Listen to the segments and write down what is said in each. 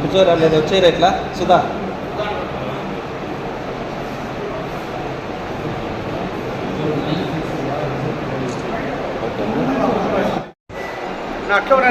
కూర్చోరా లేదా వచ్చేయరా ఎట్లా సుధా. నా అట్లా ఉన్నా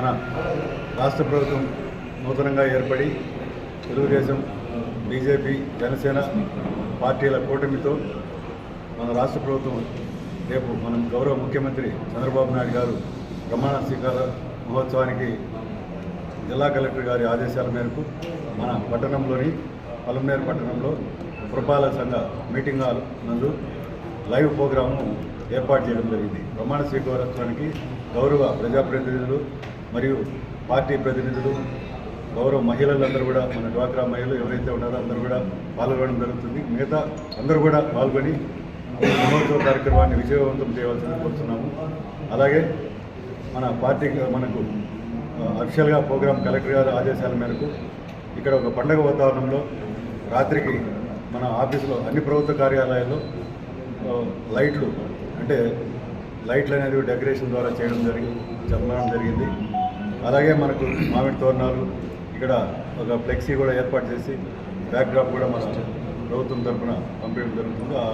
మన రాష్ట్ర ప్రభుత్వం నూతనంగా ఏర్పడి తెలుగుదేశం బీజేపీ జనసేన పార్టీల కూటమితో మన రాష్ట్ర ప్రభుత్వం రేపు మనం గౌరవ ముఖ్యమంత్రి చంద్రబాబు నాయుడు గారు ప్రమాణ స్వీకార మహోత్సవానికి జిల్లా కలెక్టర్ గారి ఆదేశాల మేరకు మన పట్టణంలోని పలమనేరు పట్టణంలో పురపాలక సంఘ మీటింగ్ హాల్ నందు లైవ్ ప్రోగ్రామ్ను ఏర్పాటు చేయడం జరిగింది. ప్రమాణ స్వీకారోత్సవానికి గౌరవ ప్రజాప్రతినిధులు మరియు పార్టీ ప్రతినిధులు గౌరవ మహిళలందరూ కూడా మన డ్వాక్రా మహిళలు ఎవరైతే ఉన్నారో అందరూ కూడా పాల్గొనడం జరుగుతుంది. మిగతా అందరూ కూడా పాల్గొని మహోత్సవ కార్యక్రమాన్ని విజయవంతం చేయవలసింది కోరుతున్నాము. అలాగే మన పార్టీ మనకు అఫిషియల్గా ప్రోగ్రాం కలెక్టర్ గారి ఆదేశాల మేరకు ఇక్కడ ఒక పండగ వాతావరణంలో రాత్రికి మన ఆఫీసులో అన్ని ప్రభుత్వ కార్యాలయాల్లో లైట్లు అంటే లైట్లు అనేది డెకరేషన్ ద్వారా చేయడం జరిగింది చెప్పడం జరిగింది. అలాగే మనకు మామిడి తోరణాలు ఇక్కడ ఒక ఫ్లెక్సీ కూడా ఏర్పాటు చేసి బ్యాక్డ్రాప్ కూడా మన ప్రభుత్వం తరఫున పంపించడం జరుగుతుంది. ఆ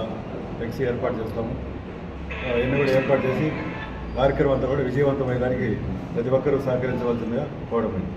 ఫ్లెక్సీ ఏర్పాటు చేస్తాము. ఎన్ని ఇవన్నీ కూడా ఏర్పాటు చేసి కార్యక్రమం అంతా కూడా విజయవంతమయ్యడానికి ప్రతి ఒక్కరూ సహకరించవలసిందిగా కోరమైంది